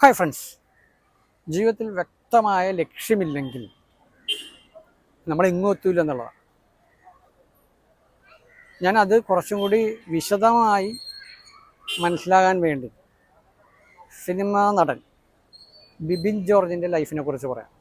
Hi friends ജീവിതത്തിൽ വ്യക്തമായ ലക്ഷ്യമില്ലെങ്കിൽ നമ്മളെങ്ങും എത്തൂല എന്നുള്ളതാണ് ഞാനത് കുറച്ചും കൂടി വിശദമായി മനസ്സിലാകാൻ വേണ്ടി സിനിമാ നടൻ ബിബിൻ ജോർജിന്റെ ലൈഫിനെ കുറിച്ച് പറയാം.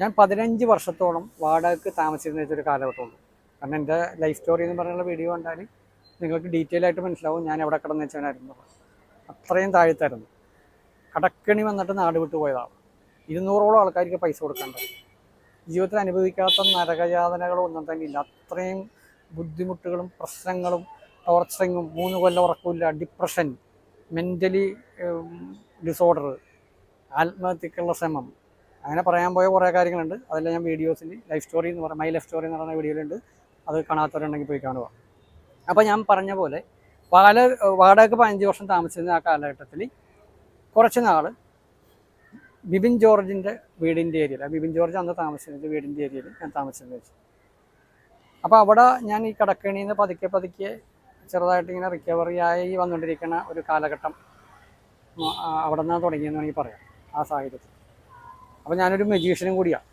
ഞാൻ പതിനഞ്ച് വർഷത്തോളം വാടകയ്ക്ക് താമസിച്ചിരുന്ന ഒരു കാലഘട്ടമുണ്ട് കാരണം എന്റെ ലൈഫ് സ്റ്റോറി എന്ന് പറയുന്ന വീഡിയോ കണ്ടാൽ നിങ്ങൾക്ക് ഡീറ്റെയിൽ ആയിട്ട് മനസ്സിലാവും ഞാൻ എവിടെ കിടന്ന് വെച്ചവനായിരുന്നു. അത്രയും താഴ്ത്തായിരുന്നു. കടക്കണി വന്നിട്ട് നാട് വിട്ടു പോയതാണ്. ഇരുന്നൂറോളം ആൾക്കാർക്ക് പൈസ കൊടുക്കേണ്ടത് ജീവിതത്തിൽ അനുഭവിക്കാത്ത നരകയാതനകളും ഒന്നും തന്നെ ഇല്ല. അത്രയും ബുദ്ധിമുട്ടുകളും പ്രശ്നങ്ങളും ടോർച്ചറിങ്ങും മൂന്ന് കൊല്ലം ഉറക്കമില്ല ഡിപ്രഷൻ മെന്റലി ഡിസോർഡർ ആത്മഹത്യക്കുള്ള ശ്രമം. അങ്ങനെ പറയാൻ പോയ കുറേ കാര്യങ്ങളുണ്ട്. അതെല്ലാം ഞാൻ വീഡിയോസിൽ ലൈഫ് സ്റ്റോറി എന്ന് പറയുന്ന മൈ ലൈഫ് സ്റ്റോറി എന്ന് പറയുന്ന വീഡിയോയിലുണ്ട്. അത് കാണാത്തവരുണ്ടെങ്കിൽ പോയി കാണുക. അപ്പോൾ ഞാൻ പറഞ്ഞ പോലെ വാടക വാടകയ്ക്ക് പതിനഞ്ച് വർഷം താമസിച്ചിരുന്ന ആ കാലഘട്ടത്തിൽ കുറച്ച് നാൾ ബിബിൻ ജോർജിന്റെ വീടിന്റെ ഏരിയയിൽ ബിബിൻ ജോർജ് അന്ന് താമസിച്ചിരുന്നത് വീടിന്റെ ഏരിയയിൽ ഞാൻ താമസിച്ചിരുന്നു വെച്ചു. അപ്പോൾ അവിടെ ഞാൻ ഈ കടക്കണിയിൽ നിന്ന് പതുക്കെ പതുക്കെ ചെറുതായിട്ട് ഇങ്ങനെ റിക്കവറി ആയി വന്നുകൊണ്ടിരിക്കുന്ന ഒരു കാലഘട്ടം അവിടെ നിന്നാണ് തുടങ്ങിയെന്ന് വേണമെങ്കിൽ പറയാം ആ സാഹചര്യത്തിൽ. അപ്പോൾ ഞാനൊരു മെജീഷ്യനും കൂടിയാണ്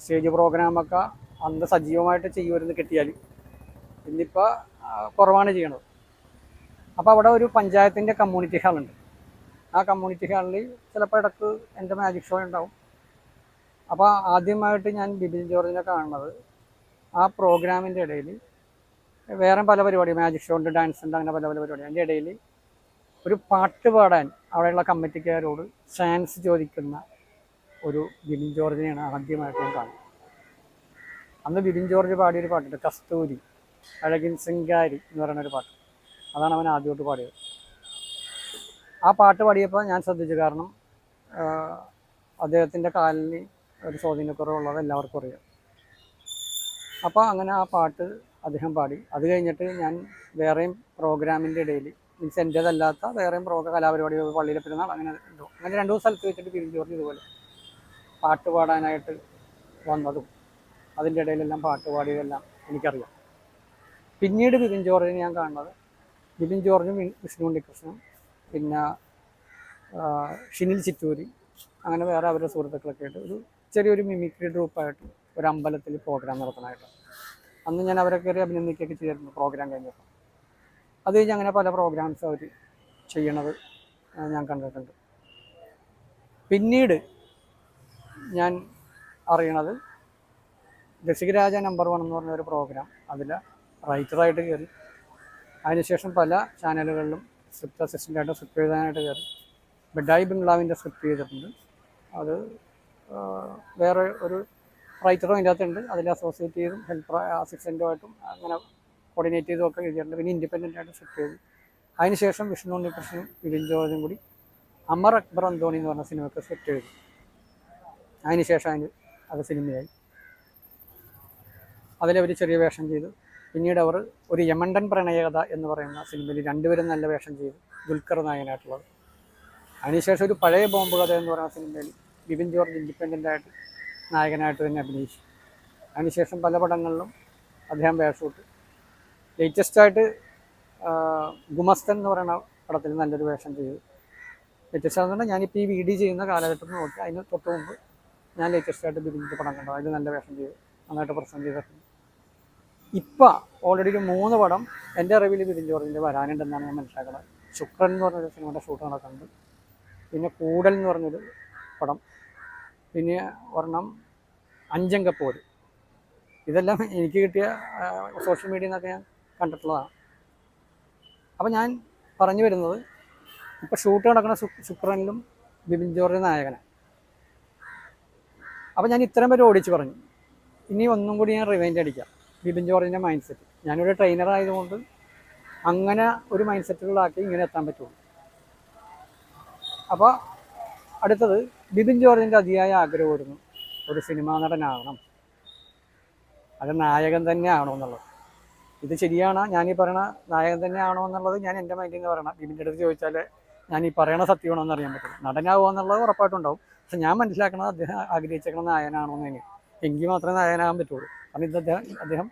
സ്റ്റേജ് പ്രോഗ്രാമൊക്കെ അന്ന് സജീവമായിട്ട് ചെയ്യുമായിരുന്നു കിട്ടിയാൽ ഇന്നിപ്പോൾ കുറവാണ് ചെയ്യണത്. അപ്പോൾ അവിടെ ഒരു പഞ്ചായത്തിന്റെ കമ്മ്യൂണിറ്റി ഹാളുണ്ട് ആ കമ്മ്യൂണിറ്റി ഹാളിൽ ചിലപ്പോൾ ഇടയ്ക്ക് എന്റെ മാജിക് ഷോ ഉണ്ടാവും. അപ്പോൾ ആദ്യമായിട്ട് ഞാൻ ബിബിൻ ജോർജിനെ കാണുന്നത് ആ പ്രോഗ്രാമിന്റെ ഇടയിൽ വേറെ പല പരിപാടി മാജിക് ഷോ ഉണ്ട് ഡാൻസ് ഉണ്ട് അങ്ങനെ പല പല പരിപാടി. അതിന്റെ ഇടയിൽ ഒരു പാട്ട് പാടാൻ അവിടെയുള്ള കമ്മിറ്റിക്കാരോട് ചാൻസ് ചോദിക്കുന്ന ഒരു ബിബിൻ ജോർജിനെയാണ് ആദ്യമായിട്ട് ഞാൻ കാണുന്നത്. അന്ന് ബിബിൻ ജോർജ് പാടിയൊരു പാട്ടുണ്ട് കസ്തൂരി അഴകിൻ സിംഗാരി എന്ന് പറയുന്ന ഒരു പാട്ട്. അതാണ് അവൻ ആദ്യമായിട്ട് പാടിയത്. ആ പാട്ട് പാടിയപ്പോൾ ഞാൻ ശ്രദ്ധിച്ചു കാരണം അദ്ദേഹത്തിന്റെ കാലിന് ഒരു സ്വാധീനക്കുറവുള്ളത് എല്ലാവർക്കും അറിയാം. അപ്പോൾ അങ്ങനെ ആ പാട്ട് അദ്ദേഹം പാടി. അത് കഴിഞ്ഞിട്ട് ഞാൻ വേറെയും പ്രോഗ്രാമിന്റെ ഇടയിൽ മീൻസ് എന്റേതല്ലാത്ത വേറെയും പ്രോഗ്രാം കലാപരിപാടികൾ പള്ളിയിലെ പെരുന്നാൾ അങ്ങനെ അങ്ങനെ രണ്ട് ദിവസം സ്ഥലത്ത് വെച്ചിട്ട് ബിബിൻ ജോർജ് ഇതുപോലെ പാട്ട് പാടാനായിട്ട് വന്നതും അതിന്റെ ഇടയിലെല്ലാം പാട്ട് പാടിയതെല്ലാം എനിക്കറിയാം. പിന്നീട് ബിബിൻ ജോർജിനെ ഞാൻ കാണുന്നത്. ബിബിൻ ജോർജും വിഷ്ണു ഉണ്ണികൃഷ്ണനും പിന്നെ ഷിനിൽ ചിറ്റൂരി അങ്ങനെ വേറെ അവരുടെ സുഹൃത്തുക്കളൊക്കെ ആയിട്ട് ഒരു ചെറിയൊരു മിമിക്രി ഗ്രൂപ്പായിട്ട് ഒരു അമ്പലത്തിൽ പ്രോഗ്രാം നടത്തണമായിട്ട് അന്ന് ഞാൻ അവരെ കയറി അഭിനന്ദിക്കുകയൊക്കെ ചെയ്തിരുന്നു പ്രോഗ്രാം കഴിഞ്ഞപ്പോൾ. അത് കഴിഞ്ഞ് അങ്ങനെ പല പ്രോഗ്രാംസ് അവർ ചെയ്യണത് ഞാൻ കണ്ടിട്ടുണ്ട്. പിന്നീട് ഞാൻ അറിയണത് രസികരാജ നമ്പർ വൺ എന്ന് പറഞ്ഞ ഒരു പ്രോഗ്രാം അതിൽ റൈറ്ററായിട്ട് കയറി അതിനുശേഷം പല ചാനലുകളിലും സ്ക്രിപ്റ്റ് അസിസ്റ്റന്റായിട്ട് സ്ക്രിപ്റ്റ് എഴുതാനായിട്ട് കയറി ബെഡായി ബംഗ്ലാവിന്റെ സ്ക്രിപ്റ്റ് ചെയ്തിട്ടുണ്ട്. അത് വേറെ ഒരു റൈറ്ററും അതിന്റെ അകത്തുണ്ട് അതിൽ അസോസിയേറ്റ് ചെയ്തും ഹെൽപ്പർ അസിസ്റ്റന്റുമായിട്ടും അങ്ങനെ കോർഡിനേറ്റ് ചെയ്തും ഒക്കെ എഴുതിയിട്ടുണ്ട്. പിന്നെ ഇൻഡിപെൻഡന്റ് ആയിട്ട് സ്ക്രിപ്റ്റ് ചെയ്തു അതിനുശേഷം വിഷ്ണു ഉണ്ണികൃഷ്ണനും വിപിൻ ജോർജും കൂടി അമർ അക്ബർ അന്തോണി എന്ന് പറഞ്ഞ സിനിമയ്ക്ക് സ്ക്രിപ്റ്റ് എഴുതി. അതിനുശേഷം അതിന് അത് സിനിമയായി. അതിലവർ ചെറിയ വേഷം ചെയ്തു. പിന്നീട് അവർ ഒരു യമണ്ടൻ പ്രണയകഥ എന്ന് പറയുന്ന സിനിമയിൽ രണ്ടുപേരും നല്ല വേഷം ചെയ്തു. ദുൽഖർ നായകനായിട്ടുള്ളത്. അതിനുശേഷം ഒരു പഴയ ബോംബ് കഥ എന്ന് പറയുന്ന സിനിമയിൽ ബിപിൻ ജോർജ് ഇൻഡിപെൻഡന്റ് ആയിട്ട് നായകനായിട്ട് തന്നെ അഭിനയിച്ചു. അതിനുശേഷം പല പടങ്ങളിലും അദ്ദേഹം വേഷമിട്ടു ലേറ്റസ്റ്റ് ആയിട്ട് ഗുമസ്തൻ എന്ന് പറയുന്ന പടത്തിൽ നല്ലൊരു വേഷം ചെയ്തു. ലേറ്റസ്റ്റ് ആണെന്നുണ്ടെങ്കിൽ ഞാനിപ്പോൾ ഈ വീഡിയോ ചെയ്യുന്ന കാലഘട്ടത്തിൽ നോക്കി. അതിന് തൊട്ട് മുമ്പ് ഞാൻ ലേറ്റസ്റ്റ് ആയിട്ട് ബിബിന്റെ പടം കണ്ടു അതിൽ നല്ല വേഷം ചെയ്തു. നന്നായിട്ട് പ്രസന്റ് ചെയ്തിട്ടുണ്ട്. ഇപ്പം ഓൾറെഡി ഒരു മൂന്ന് പടം എന്റെ അറിവിൽ ബിബിൻ ജോർജിന്റെ വരാനുണ്ടെന്നാണ് ഞാൻ മനസ്സിലാക്കുന്നത് ശുക്രൻ എന്ന് പറഞ്ഞൊരു സിനിമയുടെ ഷൂട്ട് നടക്കുന്നുണ്ട്. പിന്നെ കൂടൽ എന്ന് പറഞ്ഞൊരു പടം. പിന്നെ ഒരെണ്ണം അഞ്ചങ്കപ്പോര് ഇതെല്ലാം എനിക്ക് കിട്ടിയ സോഷ്യൽ മീഡിയയിൽ നിന്നൊക്കെ ഞാൻ കണ്ടിട്ടുള്ളതാണ് അപ്പം ഞാൻ പറഞ്ഞു വരുന്നത് ഇപ്പോൾ ഷൂട്ട് നടക്കുന്ന ശുക്രനിലും ബിബിൻ ജോർജ് നായകനാണ് അപ്പം ഞാൻ ഇത്രയും പേര് ഓടിച്ച് പറഞ്ഞു. ഇനി ഒന്നും കൂടി ഞാൻ റിവൈൻഡ് അടിക്കാം. ബിബിൻ ജോർജിന്റെ മൈൻഡ് സെറ്റ് ഞാനൊരു ട്രെയിനർ ആയതുകൊണ്ട് അങ്ങനെ ഒരു മൈൻഡ് സെറ്റുകളാക്കി ഇങ്ങനെ എത്താൻ പറ്റുള്ളൂ. അപ്പോൾ അടുത്തത് ബിബിൻ ജോർജിന്റെ അതിയായ ആഗ്രഹമായിരുന്നു ഒരു സിനിമാ നടനാകണം. അത് നായകൻ തന്നെ ആണോ എന്നുള്ളത്. ഇത് ശരിയാണ്. ഞാൻ ഈ പറയണ നായകൻ തന്നെ ആണോ എന്നുള്ളത് ഞാൻ എന്റെ മൈൻഡിൽ നിന്ന് പറയണം. ബിബിന്റെ അടുത്ത് ചോദിച്ചാൽ ഞാൻ ഈ പറയണ സത്യമാണോ എന്ന് അറിയാൻ പറ്റും നടനാവുക എന്നുള്ളത് ഉറപ്പായിട്ടുണ്ടാവും പക്ഷെ ഞാൻ മനസ്സിലാക്കണത് അദ്ദേഹം ആഗ്രഹിച്ചേക്കണ നായകനാണോ എന്ന് എങ്കിൽ മാത്രമേ നായകനാകാൻ പറ്റുള്ളൂ. കാരണം ഇത് അദ്ദേഹം അദ്ദേഹം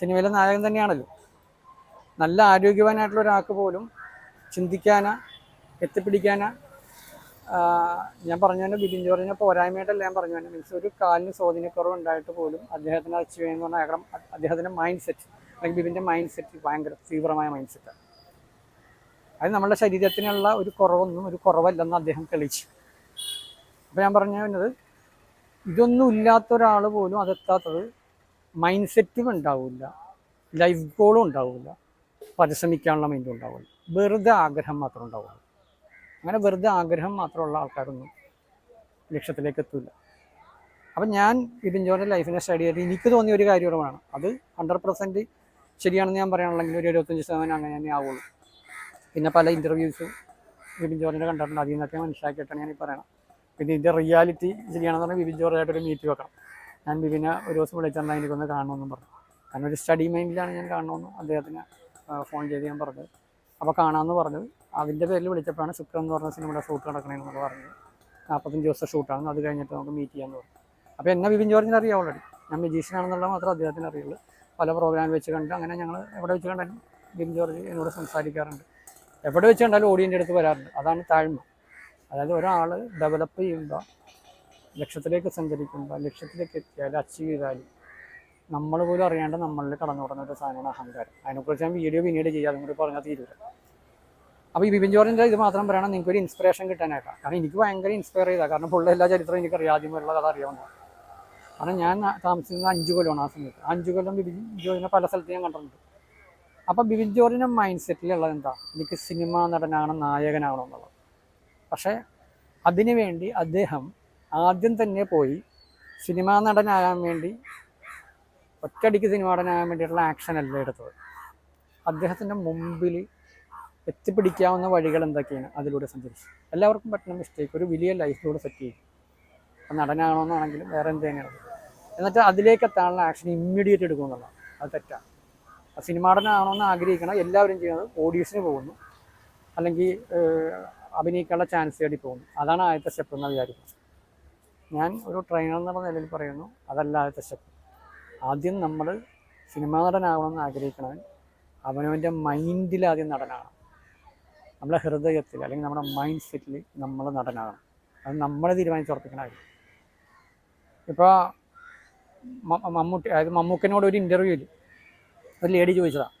സിനിമയിലെ നായകൻ തന്നെയാണല്ലോ. നല്ല ആരോഗ്യവാനായിട്ടുള്ള ഒരാൾക്ക് പോലും ചിന്തിക്കാനാ എത്തിപ്പിടിക്കാനാ ഞാൻ പറഞ്ഞു തന്നെ ബിബിൻ ജോർജിനെ പോരായ്മയായിട്ടല്ല ഞാൻ പറഞ്ഞു തന്നെ മീൻസ് ഒരു കാലിന് സ്വാധീനക്കുറവ് ഉണ്ടായിട്ട് പോലും അദ്ദേഹത്തിന് അച്ചീവ് ചെയ്യുന്ന പറഞ്ഞാൽ അയാളുടെ അദ്ദേഹത്തിന്റെ മൈൻഡ് സെറ്റ് അല്ലെങ്കിൽ ബിബിന്റെ മൈൻഡ് സെറ്റ് ഭയങ്കര തീവ്രമായ മൈൻഡ് സെറ്റാണ് അത് നമ്മുടെ ശരീരത്തിനുള്ള ഒരു കുറവൊന്നും ഒരു കുറവല്ലെന്ന് അദ്ദേഹം തെളിയിച്ചു. അപ്പോൾ ഞാൻ പറഞ്ഞു വരുന്നത് ഇതൊന്നും ഇല്ലാത്ത ഒരാൾ പോലും അതെത്താത്തത് മൈൻഡ് സെറ്റും ഉണ്ടാവില്ല ലൈഫ് ഗോളും ഉണ്ടാവില്ല പരിശ്രമിക്കാനുള്ള മൈൻഡും ഉണ്ടാവില്ല വെറുതെ ആഗ്രഹം മാത്രം ഉണ്ടാവുള്ളൂ. അങ്ങനെ വെറുതെ ആഗ്രഹം മാത്രമുള്ള ആൾക്കാരൊന്നും ലക്ഷ്യത്തിലേക്ക് എത്തില്ല അപ്പം ഞാൻ ഇതിൻ ജോർജിന്റെ ലൈഫിനെ സ്റ്റഡി ചെയ്തിട്ട് എനിക്ക് തോന്നിയ ഒരു കാര്യമാണ് അത് ഹൺഡ്രഡ് പെർസെന്റ് ശരിയാണെന്ന് ഞാൻ പറയുകയാണെങ്കിൽ ഒരു എഴുപത്തഞ്ച് ശതമാനം അങ്ങനെ തന്നെ ആവുള്ളൂ. പിന്നെ പല ഇന്റർവ്യൂസും ഇതിൻ ജോലിനെ കണ്ടിട്ടുണ്ട്. അതിൽ നിന്നൊക്കെ മനസ്സിലാക്കിയിട്ടാണ് ഞാൻ പറയണം പിന്നെ ഇതിന്റെ റിയാലിറ്റി ശരിയാണെന്ന് പറഞ്ഞാൽ ബിബിൻ ജോർജായിട്ട് ഒരു മീറ്റ് വെക്കണം. ഞാൻ ബിബിനെ ഒരു ദിവസം വിളിച്ചെന്നാൽ എനിക്കൊന്ന് കാണണമെന്നും പറഞ്ഞു. കാരണം ഒരു സ്റ്റഡി മൈൻഡിലാണ് ഞാൻ കാണണമെന്ന് അദ്ദേഹത്തിന് ഫോൺ ചെയ്ത് ഞാൻ പറഞ്ഞത്. അപ്പോൾ കാണാമെന്ന് പറഞ്ഞു. അതിന്റെ പേരിൽ വിളിച്ചപ്പോഴാണ് ശുക്രൻ എന്ന് പറഞ്ഞ സിനിമയുടെ ഷൂട്ട് നടക്കണമെന്ന് പറഞ്ഞത്. നാൽപ്പത്തഞ്ച് ദിവസത്തെ ഷൂട്ടാണ് അത് കഴിഞ്ഞിട്ട് നമുക്ക് മീറ്റ് ചെയ്യാമെന്ന് പറഞ്ഞു. അപ്പോൾ എന്നെ ബിബിൻ ജോർജിനെ അറിയാം ഓൾറെഡി ഞാൻ മജീഷ്യനാണെന്നുള്ള മാത്രം അദ്ദേഹത്തിന് അറിയുള്ളൂ. പല പ്രോഗ്രാം വെച്ച് കണ്ട് അങ്ങനെ ഞങ്ങൾ എവിടെ വെച്ച് കണ്ടാലും ബിബിൻ ജോർജ് എന്നോട് സംസാരിക്കാറുണ്ട്. എവിടെ വെച്ച് കണ്ടാലും ഓഡിയന്റെ അടുത്ത് വരാറുണ്ട്. അതാണ് താഴ്മ. അതായത് ഒരാൾ ഡെവലപ്പ് ചെയ്യുമ്പോൾ ലക്ഷ്യത്തിലേക്ക് സഞ്ചരിക്കുമ്പോൾ ലക്ഷ്യത്തിലേക്ക് എത്തിയാൽ അച്ചീവ് ചെയ്താൽ നമ്മൾ പോലും അറിയാണ്ട് നമ്മളിൽ കടന്നു കൂടുന്ന ഒരു സാധനമാണ് അഹങ്കാരം. അതിനെക്കുറിച്ച് ഞാൻ വീഡിയോ പിന്നീട് ചെയ്യാം. അതും കൂടി പറഞ്ഞാൽ തീരുക അപ്പോൾ ഈ ബിബിൻ ജോർജിന്റെ ഇത് മാത്രം പറയണം നിങ്ങൾക്ക് ഒരു ഇൻസ്പിറേഷൻ കിട്ടാനായിട്ടാണ് കാരണം എനിക്ക് ഭയങ്കര ഇൻസ്പയർ ചെയ്താൽ കാരണം പുള്ള എല്ലാ ചരിത്രവും എനിക്കറിയാം. ആദ്യമുള്ള കഥ അറിയാവുന്ന കാരണം ഞാൻ താമസിക്കുന്നത് അഞ്ച് കൊല്ലമാണ് ആ സമയത്ത്. അഞ്ച് കൊല്ലം ബിബിൻ ജോർജിനെ പല സ്ഥലത്ത് ഞാൻ കണ്ടിട്ടുണ്ട്. അപ്പോൾ ബിബിൻ ജോർജിന്റെ മൈൻഡ് സെറ്റിലുള്ളത് എന്താ? എനിക്ക് സിനിമ നടനാകണം നായകനാകണം എന്നുള്ളത്. പക്ഷേ അതിനുവേണ്ടി അദ്ദേഹം ആദ്യം തന്നെ പോയി സിനിമാ നടനാകാൻ വേണ്ടി ഒറ്റയടിക്ക് സിനിമ നടനാകാൻ വേണ്ടിയിട്ടുള്ള ആക്ഷൻ അല്ല എടുത്തത്? അദ്ദേഹത്തിന്റെ മുമ്പിൽ എത്തിപ്പിടിക്കാവുന്ന വഴികൾ എന്തൊക്കെയാണ് അതിലൂടെ സഞ്ചരിച്ചു എല്ലാവർക്കും പറ്റുന്ന മിസ്റ്റേക്ക് ഒരു വലിയ ലൈഫിലൂടെ സെറ്റ് ചെയ്യും അപ്പം നടനാകണമെന്നാണെങ്കിലും വേറെ എന്തെങ്കിലും എന്നിട്ട് അതിലേക്ക് എത്താനുള്ള ആക്ഷൻ ഇമ്മീഡിയറ്റ് എടുക്കുമെന്നുള്ളതാണ് അത് തെറ്റാണ് സിനിമാടനാണോ എന്ന് ആഗ്രഹിക്കണം. എല്ലാവരും ചെയ്യുന്നത് ഓഡിയൻസിന് പോകുന്നു. അല്ലെങ്കിൽ അഭിനയിക്കാനുള്ള ചാൻസ് തേടി പോകുന്നു. അതാണ് ആദ്യത്തെ സ്റ്റെപ്പ് എന്ന് വിചാരിക്കുന്നത് ഞാൻ ഒരു ട്രെയിനർ എന്നുള്ള നിലയിൽ പറയുന്നു അതല്ല ആദ്യത്തെ സ്റ്റെപ്പ് ആദ്യം നമ്മൾ സിനിമാ നടനാകണമെന്ന് ആഗ്രഹിക്കണവൻ അവനവന്റെ മൈൻഡിൽ ആദ്യം നടനാകണം നമ്മുടെ ഹൃദയത്തിൽ അല്ലെങ്കിൽ നമ്മുടെ മൈൻഡ് സെറ്റിൽ നമ്മൾ നടനാകണം അത് നമ്മളെ തീരുമാനിച്ചുറപ്പിക്കണ കാര്യം. ഇപ്പോൾ മമ്മൂട്ടി അതായത് മമ്മൂക്കനോട് ഒരു ഇന്റർവ്യൂവിൽ ഒരു ലേഡി ചോദിച്ചതാണ്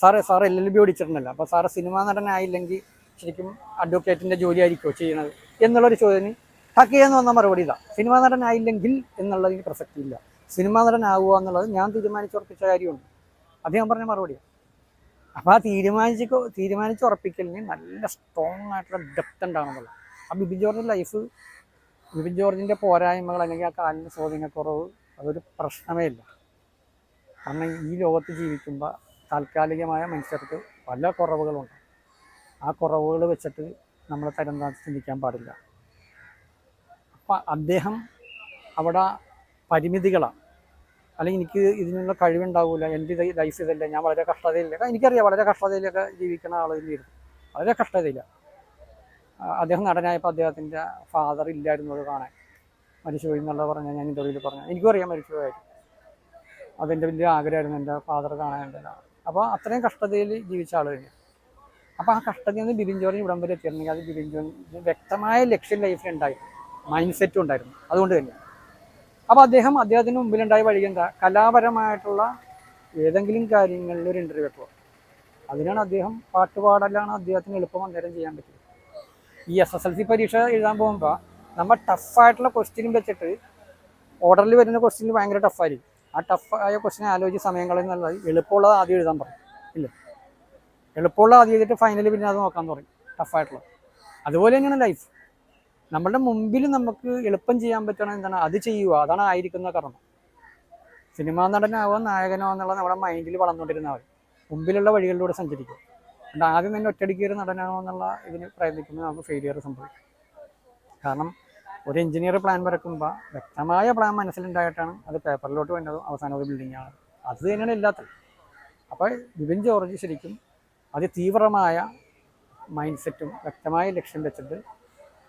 സാറേ സാറ് എൽ എൽ ബി ഓടിച്ചിട്ടുണ്ടല്ലോ. അപ്പോൾ സാറ് സിനിമാ നടനായില്ലെങ്കിൽ ശരിക്കും അഡ്വക്കേറ്റിന്റെ ജോലി ആയിരിക്കുമോ ചെയ്യണത് എന്നുള്ളൊരു ചോദ്യത്തിന് ടക്കേന്ന് വന്ന മറുപടി ഇതാ. സിനിമാ നടനായില്ലെങ്കിൽ എന്നുള്ളതിന് പ്രസക്തിയില്ല സിനിമാ നടനാവുക എന്നുള്ളത് ഞാൻ തീരുമാനിച്ചുറപ്പിച്ച കാര്യമുണ്ട് അദ്ദേഹം പറഞ്ഞ മറുപടിയാണ് അപ്പോൾ ആ തീരുമാനിച്ച് തീരുമാനിച്ചുറപ്പിക്കലിന് നല്ല സ്ട്രോങ് ആയിട്ടുള്ള ഡെപ്ത് ഉണ്ടാണെന്നുള്ളത് ആ ബിബിൻ ജോർജിന്റെ ലൈഫ് ബിബിൻ ജോർജിന്റെ പോരായ്മകൾ അല്ലെങ്കിൽ ആ കാലിന് സ്വാധീനക്കുറവ് അതൊരു പ്രശ്നമേ ഇല്ല. കാരണം ഈ ലോകത്ത് ജീവിക്കുമ്പോൾ താൽക്കാലികമായ മനുഷ്യർക്ക് പല കുറവുകളുണ്ട്. ആ കുറവുകൾ വെച്ചിട്ട് നമ്മൾ തരം താഴ്ത്തി ചിന്തിക്കാൻ പാടില്ല. അപ്പം അദ്ദേഹം അവിടെ പരിമിതികളാണ് അല്ലെങ്കിൽ എനിക്ക് ഇതിനുള്ള കഴിവുണ്ടാവില്ല എന്റെ ലൈഫ് ഇതല്ല ഞാൻ വളരെ കഷ്ടതയില്ല. എനിക്കറിയാം വളരെ കഷ്ടതയിലൊക്കെ ജീവിക്കുന്ന ആൾ തന്നെയായിരുന്നു. വളരെ കഷ്ടതയില്ല അദ്ദേഹം നടനായപ്പോൾ അദ്ദേഹത്തിന്റെ ഫാദർ ഇല്ലായിരുന്നു അത് കാണാൻ. മരിച്ചുപോയി എന്നുള്ളത് പറഞ്ഞാൽ ഞാൻ ഇന്റർവ്യൂവിൽ പറഞ്ഞു. എനിക്കും അറിയാം മരിച്ചുപോയായിരുന്നു അതെന്റെ വലിയ ആഗ്രഹമായിരുന്നു എന്റെ ഫാദർ കാണാൻ അപ്പോൾ അത്രയും കഷ്ടതയിൽ ജീവിച്ച ആൾ തന്നെയാണ് അപ്പോൾ ആ കഷ്ടതയിൽ നിന്ന് ബിബിൻ ഇവിടം വരെ എത്തിയിരുന്നെങ്കിൽ അത് ബിബിൻ വ്യക്തമായ ലക്ഷ്യം ലൈഫിൽ ഉണ്ടായി. മൈൻഡ് സെറ്റും ഉണ്ടായിരുന്നു. അതുകൊണ്ട് തന്നെ. അപ്പോൾ അദ്ദേഹം അദ്ദേഹത്തിന് മുമ്പിലുണ്ടായ വഴി എന്താ? കലാപരമായിട്ടുള്ള ഏതെങ്കിലും കാര്യങ്ങളിൽ ഒരു ഇന്റർവ്യൂ വെക്കുക അതിനാണ് അദ്ദേഹം പാട്ടുപാടലാണ് അദ്ദേഹത്തിന് എളുപ്പം അന്നേരം ചെയ്യാൻ പറ്റിയത്. ഈ എസ് എസ് എൽ സി പരീക്ഷ എഴുതാൻ പോകുമ്പോൾ നമ്മൾ ടഫായിട്ടുള്ള ക്വസ്റ്റ്യനും വെച്ചിട്ട് ഓർഡറിൽ വരുന്ന ക്വസ്റ്റ്യൻ ഭയങ്കര ടഫായിരിക്കും ആ ടഫായ ക്വസ്റ്റ്യൻ ആലോചിച്ച് സമയം കളയുന്നുള്ളത് എളുപ്പമുള്ളത് ആദ്യം എഴുതാൻ ഇല്ലേ എളുപ്പമുള്ള ആദ്യം ചെയ്തിട്ട് ഫൈനലി പിന്നെ അത് നോക്കാൻ തുടങ്ങി. ടഫായിട്ടുള്ള അതുപോലെ തന്നെയാണ് ലൈഫ് നമ്മളുടെ മുമ്പിൽ നമുക്ക് എളുപ്പം ചെയ്യാൻ പറ്റണം എന്താണ്? അത് ചെയ്യുക. അതാണ് ആയിരിക്കുന്ന കർമ്മം. സിനിമാ നടനാവോ നായകനോ എന്നുള്ള നമ്മുടെ മൈൻഡിൽ വളർന്നുകൊണ്ടിരുന്നവർ മുമ്പിലുള്ള വഴികളിലൂടെ സഞ്ചരിക്കും അതുകൊണ്ട് ആദ്യം തന്നെ ഒറ്റയടിക്ക് ഒരു നടനാണോ എന്നുള്ള ഇതിന് പ്രയത്നിക്കുമ്പോൾ നമുക്ക് ഫെയിലിയർ സംഭവിക്കും. കാരണം ഒരു എഞ്ചിനീയർ പ്ലാൻ വരക്കുമ്പോൾ വ്യക്തമായ പ്ലാൻ മനസ്സിലുണ്ടായിട്ടാണ് അത് പേപ്പറിലോട്ട് വരുന്നതും അവസാനം ഒരു ബിൽഡിംഗ് ആണ്. അത് തന്നെയാണ് ഇല്ലാത്തത് അപ്പോൾ വിവിൻ ജോർജ് ശരിക്കും അതിതീവ്രമായ മൈൻഡ് സെറ്റും വ്യക്തമായ ലക്ഷ്യം വെച്ചിട്ട്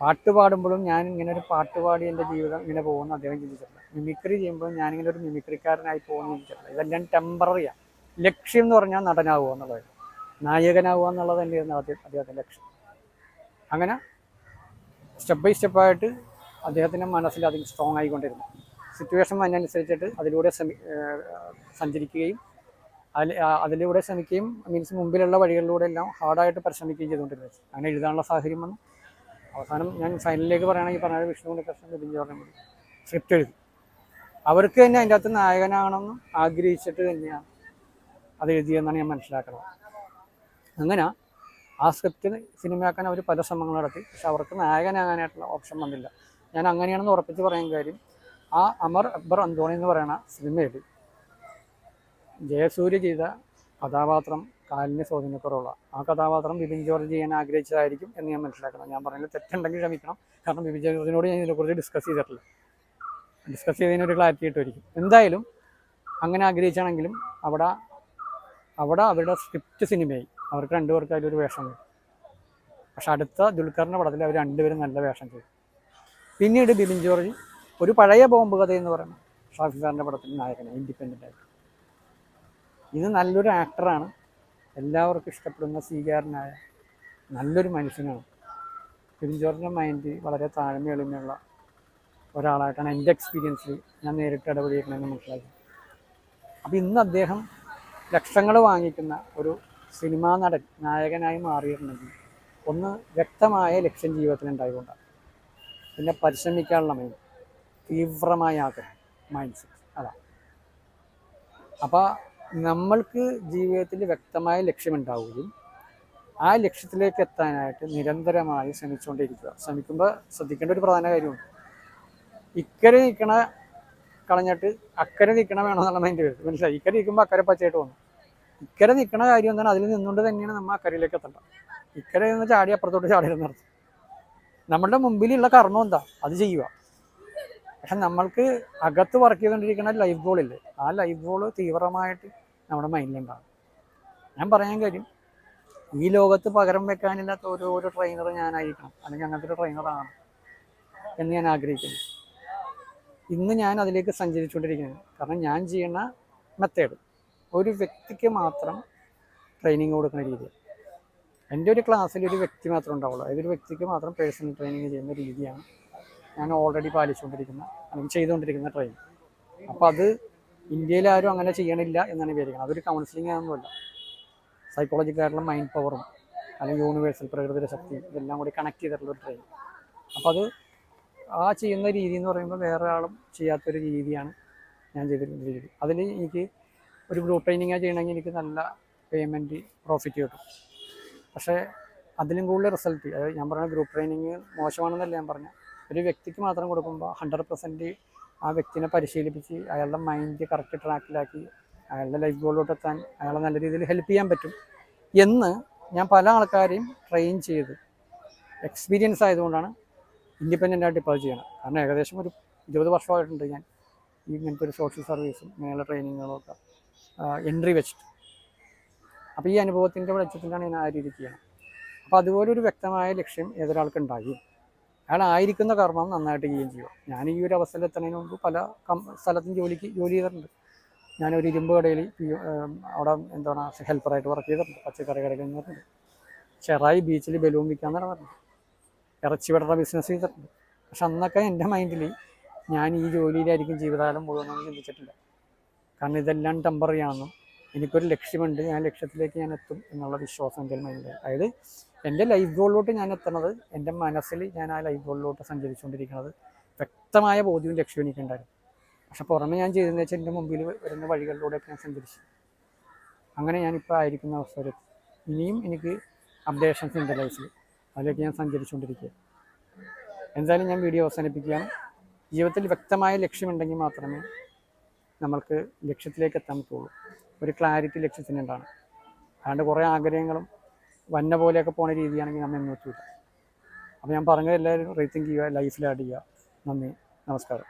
പാട്ട് പാടുമ്പോഴും ഞാൻ ഇങ്ങനെ ഒരു പാട്ട് പാടി എന്റെ ജീവിതം ഇങ്ങനെ പോകുന്ന അദ്ദേഹം ചിന്തിച്ചിട്ടില്ല. മിമിക്രി ചെയ്യുമ്പോഴും ഞാനിങ്ങനെ ഒരു മിമിക്രിക്കാരനായി പോകുന്ന ചിന്തിച്ചിട്ടില്ല. ഇതെല്ലാം ടെമ്പററിയാണ് ലക്ഷ്യം എന്ന് പറഞ്ഞാൽ നടനാവുക എന്നുള്ളത് നായകനാവുക എന്നുള്ളത് തന്നെയായിരുന്നു ആദ്യം അദ്ദേഹത്തിന്റെ ലക്ഷ്യം. അങ്ങനെ സ്റ്റെപ്പ് ബൈ സ്റ്റെപ്പായിട്ട് അദ്ദേഹത്തിന്റെ മനസ്സിൽ അതിന് സ്ട്രോങ് ആയിക്കൊണ്ടിരുന്നു. സിറ്റുവേഷൻ അതിനനുസരിച്ചിട്ട് അതിലൂടെ സഞ്ചരിക്കുകയും അതിൽ അതിലൂടെ ശ്രമിക്കുകയും മീൻസ് മുമ്പിലുള്ള വഴികളിലൂടെ എല്ലാം ഹാർഡായിട്ട് പരിശ്രമിക്കുകയും ചെയ്തുകൊണ്ടിരുന്നത്. അങ്ങനെ എഴുതാനുള്ള സാഹചര്യം വന്നു. അവസാനം ഞാൻ ഫൈനലിലേക്ക് പറയുകയാണെങ്കിൽ പറഞ്ഞാൽ വിഷ്ണു ബിബിൻ ജോർജൻ കൂടി സ്ക്രിപ്റ്റ് എഴുതി. അവർക്ക് തന്നെ അതിന്റെ അകത്ത് നായകനാകണമെന്ന് ആഗ്രഹിച്ചിട്ട് തന്നെയാണ് അത് എഴുതിയെന്നാണ് ഞാൻ മനസ്സിലാക്കുന്നത്. അങ്ങനെ ആ സ്ക്രിപ്റ്റ് സിനിമയാക്കാൻ അവർ പല ശ്രമങ്ങൾ നടത്തി. പക്ഷെ അവർക്ക് നായകനാകാനായിട്ടുള്ള ഓപ്ഷൻ വന്നില്ല. ഞാൻ അങ്ങനെയാണെന്ന് ഉറപ്പിച്ച് പറയാൻ കാര്യം ആ അമർ അക്ബർ അന്തോണി എന്ന് പറയുന്ന സിനിമയിൽ ജയസൂര്യ ചെയ്ത കഥാപാത്രം കാലിന് സ്വാധീനക്കുറവുള്ള ആ കഥാപാത്രം ബിപിൻ ജോർജ് ചെയ്യാൻ ആഗ്രഹിച്ചതായിരിക്കും എന്ന് ഞാൻ മനസ്സിലാക്കണം. ഞാൻ പറഞ്ഞത് തെറ്റുണ്ടെങ്കിൽ ക്ഷമിക്കണം. കാരണം ബിപിൻ ജോർജിനോട് ഞാൻ ഇതിനെക്കുറിച്ച് ഡിസ്കസ് ചെയ്തിട്ടില്ല. ഡിസ്കസ് ചെയ്തതിനൊരു ക്ലാരിറ്റി കിട്ടുമായിരിക്കും. എന്തായാലും അങ്ങനെ ആഗ്രഹിച്ചാണെങ്കിലും അവിടെ അവിടെ അവരുടെ സ്ക്രിപ്റ്റ് സിനിമയായി അവർക്ക് രണ്ടുപേർക്ക് അതിലൊരു വേഷം പക്ഷെ അടുത്ത ദുൽഖറിന്റെ പടത്തിൽ അവർ രണ്ടുപേരും നല്ല വേഷം ചെയ്തു പിന്നീട് ബിപിൻ ജോർജ് ഒരു പഴയ ബോംബ് കഥയെന്ന് പറയുന്നത് ഷാഫി സാറിന്റെ പടത്തിൽ നായകനാണ് ഇൻഡിപെൻഡന്റ് ഇത് നല്ലൊരു ആക്ടറാണ് എല്ലാവർക്കും ഇഷ്ടപ്പെടുന്ന സ്വീകാരനായ നല്ലൊരു മനുഷ്യനാണ്. ജോർജിന്റെ മൈൻഡ് വളരെ താഴ്മ എളിമയുള്ള ഒരാളായിട്ടാണ് എന്റെ എക്സ്പീരിയൻസിൽ ഞാൻ നേരിട്ട് ഇടപെടിയിരിക്കണമെന്ന് മനസ്സിലാക്കി അപ്പോൾ ഇന്ന് അദ്ദേഹം ലക്ഷങ്ങൾ വാങ്ങിക്കുന്ന ഒരു സിനിമാ നടൻ നായകനായി മാറിയിട്ടുണ്ടെങ്കിൽ ഒന്ന് വ്യക്തമായ ലക്ഷ്യം ജീവിതത്തിൽ ഉണ്ടായതുകൊണ്ടാണ് പിന്നെ പരിശ്രമിക്കാനുള്ള മൈൻഡ് തീവ്രമായ ആഗ്രഹം മൈൻഡ് സെറ്റ് അതാണ് അപ്പോൾ നമ്മൾക്ക് ജീവിതത്തിൽ വ്യക്തമായ ലക്ഷ്യമുണ്ടാവുകയും ആ ലക്ഷ്യത്തിലേക്ക് എത്താനായിട്ട് നിരന്തരമായി ശ്രമിച്ചുകൊണ്ടിരിക്കുക. ശ്രമിക്കുമ്പോൾ ശ്രദ്ധിക്കേണ്ട ഒരു പ്രധാന കാര്യമുണ്ട്. ഇക്കരെ നിൽക്കണ കളഞ്ഞിട്ട് അക്കരെ നിൽക്കണ വേണമെന്നുള്ള മൈൻഡ് വരും മനസ്സിലായി? ഇക്കരെ നിൽക്കുമ്പോൾ അക്കരെ പച്ചയായിട്ട് വന്നു. ഇക്കരെ നിൽക്കണ കാര്യം എന്താണ് അതിൽ നിന്നുകൊണ്ട് തന്നെയാണ് നമ്മൾ അക്കരയിലേക്ക് എത്തേണ്ടത്. ഇക്കരെ നിന്ന് ചാടി അപ്പുറത്തോട്ട് ചാടി നിർത്തും നമ്മളുടെ മുമ്പിലുള്ള കർമ്മം എന്താ? അത് ചെയ്യുക. പക്ഷെ നമ്മൾക്ക് അകത്ത് വർക്ക് ചെയ്തുകൊണ്ടിരിക്കുന്ന ലൈഫ് ഗോളില്ലേ ആ ലൈഫ് ഗോൾ തീവ്രമായിട്ട് നമ്മുടെ മൈൻഡിലുണ്ടാകും ഞാൻ പറയാൻ കാര്യം ഈ ലോകത്ത് പകരം വെക്കാനില്ലാത്ത ഓരോ ഓരോ ട്രെയിനർ ഞാനായിരിക്കണം. അല്ലെങ്കിൽ അങ്ങനത്തെ ഒരു ട്രെയിനറാണ് എന്ന് ഞാൻ ആഗ്രഹിക്കുന്നു. ഇന്ന് ഞാൻ അതിലേക്ക് സഞ്ചരിച്ചുകൊണ്ടിരിക്കുന്നത് കാരണം ഞാൻ ചെയ്യുന്ന മെത്തേഡ് ഒരു വ്യക്തിക്ക് മാത്രം ട്രെയിനിങ് കൊടുക്കുന്ന രീതി എന്റെ ഒരു ക്ലാസ്സിൽ ഒരു വ്യക്തി മാത്രമേ ഉണ്ടാവുള്ളൂ. അതൊരു വ്യക്തിക്ക് മാത്രം പേഴ്സണൽ ട്രെയിനിങ് ചെയ്യുന്ന രീതിയാണ് ഞാൻ ഓൾറെഡി പാലിച്ചുകൊണ്ടിരിക്കുന്ന അല്ലെങ്കിൽ ചെയ്തുകൊണ്ടിരിക്കുന്ന ട്രെയിൻ അപ്പോൾ അത് ഇന്ത്യയിൽ ആരും അങ്ങനെ ചെയ്യണില്ല എന്നാണ് വിചാരിക്കുന്നത്. അതൊരു കൗൺസിലിംഗ് ആണെന്നല്ല സൈക്കോളജിക്കായിട്ടുള്ള മൈൻഡ് പവറും അല്ലെങ്കിൽ യൂണിവേഴ്സൽ പ്രകൃതിയുടെ ശക്തി ഇതെല്ലാം കൂടി കണക്ട് ചെയ്തിട്ടുള്ള ഒരു ട്രെയിൻ അപ്പോൾ അത് ആ ചെയ്യുന്ന രീതി എന്ന് പറയുമ്പോൾ വേറെ ആളും ചെയ്യാത്തൊരു രീതിയാണ് ഞാൻ ചെയ്തിട്ടുള്ള രീതി അതിൽ എനിക്ക് ഒരു ഗ്രൂപ്പ് ട്രെയിനിങ് ചെയ്യണമെങ്കിൽ എനിക്ക് നല്ല പേയ്മെന്റ് പ്രോഫിറ്റ് കിട്ടും. പക്ഷേ അതിലും കൂടുതൽ റിസൾട്ട് അതായത് ഞാൻ പറഞ്ഞ ഗ്രൂപ്പ് ട്രെയിനിങ് മോശമാണെന്നല്ല ഞാൻ പറഞ്ഞ ഒരു വ്യക്തിക്ക് മാത്രം കൊടുക്കുമ്പോൾ ഹൺഡ്രഡ് പെർസെന്റ് ആ വ്യക്തിനെ പരിശീലിപ്പിച്ച് അയാളുടെ മൈൻഡ് കറക്റ്റ് ട്രാക്കിലാക്കി അയാളുടെ ലൈഫ് ഗോളിലോട്ട് എത്താൻ അയാളെ നല്ല രീതിയിൽ ഹെൽപ്പ് ചെയ്യാൻ പറ്റും എന്ന് ഞാൻ പല ആൾക്കാരെയും ട്രെയിൻ ചെയ്ത് എക്സ്പീരിയൻസ് ആയതുകൊണ്ടാണ് ഇൻഡിപെൻഡന്റ് ആയിട്ട് ഇപ്പോൾ ചെയ്യണം കാരണം ഏകദേശം ഒരു ഇരുപത് വർഷമായിട്ടുണ്ട് ഞാൻ ഈ ഇങ്ങനത്തെ ഒരു സോഷ്യൽ സർവീസും ഇങ്ങനെയുള്ള ട്രെയിനിങ്ങുകളും ഒക്കെ എൻട്രി വെച്ചിട്ട്. അപ്പോൾ ഈ അനുഭവത്തിന്റെ വെളിച്ചത്തിലാണ് ഞാൻ ആ രീതിക്ക് ചെയ്യണം അപ്പോൾ അതുപോലെ ഒരു വ്യക്തമായ ലക്ഷ്യം ഏതൊരാൾക്ക് ഉണ്ടായി അയാൾ ആയിരിക്കുന്ന കർമ്മം നന്നായിട്ട് ചെയ്യുകയും ചെയ്യുക ഞാൻ ഈ ഒരു അവസ്ഥയിൽ എത്തുന്നതിന് മുമ്പ് പല സ്ഥലത്തും ജോലിക്ക് ജോലി ചെയ്തിട്ടുണ്ട്. ഞാനൊരു ഇരുമ്പ് കടയിൽ അവിടെ എന്താണ് ഹെൽപ്പറായിട്ട് വർക്ക് ചെയ്തിട്ടുണ്ട്. പച്ചക്കറി കടയിൽ നിന്നിട്ടുണ്ട് ചെറായി ബീച്ചിൽ ബലൂൺ വിൽക്കാൻ നടന്നിട്ടുണ്ട് ഇറച്ചി വിടറ ബിസിനസ് ചെയ്തിട്ടുണ്ട്. പക്ഷെ അന്നൊക്കെ എന്റെ മൈൻഡിൽ ഞാൻ ഈ ജോലിയിലായിരിക്കും ജീവിതകാലം മുഴുവനൊന്നും ചിന്തിച്ചിട്ടില്ല. കാരണം ഇതെല്ലാം ടെമ്പററി ആണെന്നും എനിക്കൊരു ലക്ഷ്യമുണ്ട് ഞാൻ ലക്ഷ്യത്തിലേക്ക് ഞാൻ എത്തും എന്നുള്ള വിശ്വാസം എന്റെ മൈൻഡിൽ അതായത് എന്റെ ലൈഫ് ഗോളിലോട്ട് ഞാൻ എത്തണത് എന്റെ മനസ്സിൽ ഞാൻ ആ ലൈഫ് ഗോളിലോട്ട് സഞ്ചരിച്ചുകൊണ്ടിരിക്കുന്നത് വ്യക്തമായ ബോധ്യവും ലക്ഷ്യവും എനിക്കുണ്ടായിരുന്നു. പക്ഷെ പുറമെ ഞാൻ ചെയ്തതെന്ന് വെച്ചാൽ എന്റെ മുമ്പിൽ വരുന്ന വഴികളിലൂടെയൊക്കെ ഞാൻ സഞ്ചരിച്ചു. അങ്ങനെ ഞാനിപ്പോൾ ആയിരിക്കുന്ന അവസ്ഥ ഇനിയും എനിക്ക് അപ്ഡേഷൻസ് ഉണ്ട് ലൈഫിൽ അതിലേക്ക് ഞാൻ സഞ്ചരിച്ചുകൊണ്ടിരിക്കുക. എന്തായാലും ഞാൻ വീഡിയോ അവസാനിപ്പിക്കുകയാണ്. ജീവിതത്തിൽ വ്യക്തമായ ലക്ഷ്യമുണ്ടെങ്കിൽ മാത്രമേ നമ്മൾക്ക് ലക്ഷ്യത്തിലേക്ക് എത്താൻ പറ്റുള്ളൂ. ഒരു ക്ലാരിറ്റി ലക്ഷ്യത്തിനുണ്ടാണ് അതുകൊണ്ട് കുറേ ആഗ്രഹങ്ങളും വന്ന പോലെയൊക്കെ പോണ രീതിയാണെങ്കിൽ നമ്മൾ എത്തൂല അപ്പോൾ ഞാൻ പറഞ്ഞത് എല്ലാവരും റേറ്റിംഗ് ചെയ്യുക ലൈഫിൽ ആഡ് ചെയ്യുക. നന്ദി. നമസ്കാരം.